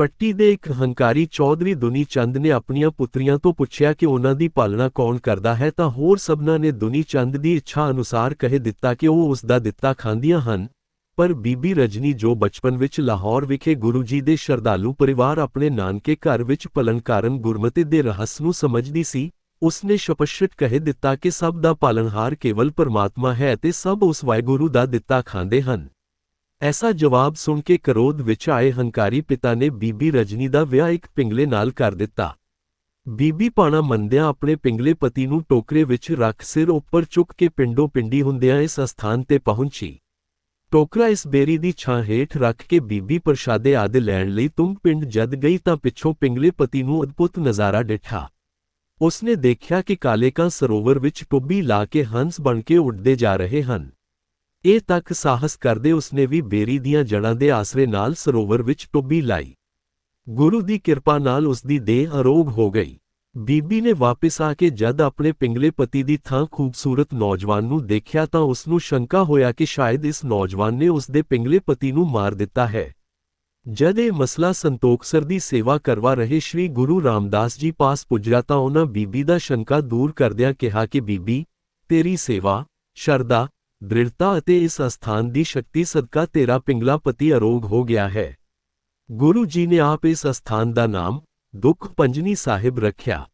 ਪੱਟੀ ਦੇ ਇੱਕ ਹੰਕਾਰੀ ਚੌਧਰੀ ਦੁਨੀ ਚੰਦ ਨੇ ਆਪਣੀਆਂ ਪੁੱਤਰੀਆਂ ਤੋਂ ਪੁੱਛਿਆ ਕਿ ਉਹਨਾਂ ਦੀ ਪਾਲਣਾ ਕੌਣ ਕਰਦਾ ਹੈ ਤਾਂ ਹੋਰ ਸਭਨਾਂ ਨੇ ਦੁਨੀ ਚੰਦ ਦੀ ਇੱਛਾ ਅਨੁਸਾਰ ਕਹਿ ਦਿੱਤਾ ਕਿ ਉਹ ਉਸ ਦਾ ਦਿੱਤਾ ਖਾਂਦੀਆਂ ਹਨ। ਪਰ ਬੀਬੀ ਰਜਨੀ ਜੋ ਬਚਪਨ ਵਿੱਚ ਲਾਹੌਰ ਵਿਖੇ ਗੁਰੂ ਜੀ ਦੇ ਸ਼ਰਧਾਲੂ ਪਰਿਵਾਰ ਆਪਣੇ ਨਾਨਕੇ ਘਰ ਵਿੱਚ ਪਲਨ ਕਾਰਨ ਗੁਰਮਤਿ ਦੇ ਰਹੱਸ ਨੂੰ ਸਮਝਦੀ ਸੀ, ਉਸਨੇ ਸ਼ਪਸ਼ਟ ਕਹਿ ਦਿੱਤਾ ਕਿ ਸਭ ਦਾ ਪਾਲਣਹਾਰ ਕੇਵਲ ਪਰਮਾਤਮਾ ਹੈ ਤੇ ਸਭ ਉਸ ਵਾਹਿਗੁਰੂ ਦਾ ਦਿੱਤਾ ਖਾਂਦੇ ਹਨ। ਐਸਾ ਜਵਾਬ ਸੁਣ ਕੇ ਕਰੋਧ ਵਿੱਚ ਆਏ ਹੰਕਾਰੀ ਪਿਤਾ ਨੇ ਬੀਬੀ ਰਜਨੀ ਦਾ ਵਿਆਹ ਇੱਕ ਪਿੰਗਲੇ ਨਾਲ ਕਰ ਦਿੱਤਾ। ਬੀਬੀ ਪਾਣਾ ਮੰਦਿਆਂ ਆਪਣੇ ਪਿੰਗਲੇ ਪਤੀ ਨੂੰ ਟੋਕਰੇ ਵਿੱਚ ਰੱਖ ਸਿਰ ਉੱਪਰ ਚੁੱਕ ਕੇ ਪਿੰਡੋਂ ਪਿੰਡੀ ਹੁੰਦਿਆਂ ਇਸ ਸਥਾਨ ਤੇ ਪਹੁੰਚੀ। ਟੋਕਰਾ ਇਸ ਬੇਰੀ ਦੀ ਛਾਂ ਹੇਠ ਰੱਖ ਕੇ ਬੀਬੀ ਪ੍ਰਸ਼ਾਦੇ ਆਦਿ ਲੈਣ ਲਈ ਤੁੰਗ ਪਿੰਡ ਜਦ ਗਈ ਤਾਂ ਪਿੱਛੋਂ ਪਿੰਗਲੇ ਪਤੀ ਨੂੰ ਅਦਭੁਤ ਨਜ਼ਾਰਾ ਡਿਠਾ। ਉਸਨੇ ਦੇਖਿਆ ਕਿ ਕਾਲੇਕਾਂ ਸਰੋਵਰ ਵਿੱਚ ਟੋਬੀ ਲਾ ਕੇ ਹੰਸ ਬਣ ਕੇ ਉੱਡਦੇ ਜਾ ਰਹੇ ਹਨ। ਇਹ ਤੱਕ ਸਾਹਸ ਕਰਦੇ ਉਸਨੇ ਵੀ ਬੇਰੀ ਦੀਆਂ ਜੜਾਂ ਦੇ ਆਸਰੇ ਨਾਲ ਸਰੋਵਰ ਵਿੱਚ ਟੁੱਬੀ ਲਾਈ। ਗੁਰੂ ਦੀ ਕਿਰਪਾ ਨਾਲ ਉਸਦੀ ਦੇਹ ਅਰੋਗ ਹੋ ਗਈ। ਬੀਬੀ ਨੇ ਵਾਪਸ ਆ ਕੇ ਜਦ ਆਪਣੇ ਪਿੰਗਲੇ ਪਤੀ ਦੀ ਥਾਂ ਖੂਬਸੂਰਤ ਨੌਜਵਾਨ ਨੂੰ ਦੇਖਿਆ ਤਾਂ ਉਸ ਨੂੰ ਸ਼ੰਕਾ ਹੋਇਆ ਕਿ ਸ਼ਾਇਦ ਇਸ ਨੌਜਵਾਨ ਨੇ ਉਸ ਦੇ ਪਿੰਗਲੇ ਪਤੀ ਨੂੰ ਮਾਰ ਦਿੱਤਾ ਹੈ। ਜਦ ਇਹ ਮਸਲਾ ਸੰਤੋਖਸਰ ਦੀ ਸੇਵਾ ਕਰਵਾ ਰਹੇ ਸ੍ਰੀ ਗੁਰੂ ਰਾਮਦਾਸ ਜੀ ਪਾਸ ਪੁੱਜਿਆ ਤਾਂ ਉਹਨਾਂ ਬੀਬੀ ਦਾ ਸ਼ੰਕਾ ਦੂਰ ਕਰਦਿਆਂ ਕਿਹਾ ਕਿ ਬੀਬੀ, ਤੇਰੀ ਸੇਵਾ, ਸ਼ਰਧਾ ਦ੍ਰਿੜਤਾ ਅਤੇ ਇਸ ਅਸਥਾਨ ਦੀ ਸ਼ਕਤੀ ਸਦਕਾ ਤੇਰਾ ਪਿੰਗਲਾ ਪਤੀ ਅਰੋਗ ਹੋ ਗਿਆ ਹੈ। ਗੁਰੂ ਜੀ ਨੇ ਆਪ ਇਸ ਅਸਥਾਨ ਦਾ ਨਾਮ ਦੁੱਖ ਪੰਜਨੀ ਸਾਹਿਬ ਰੱਖਿਆ।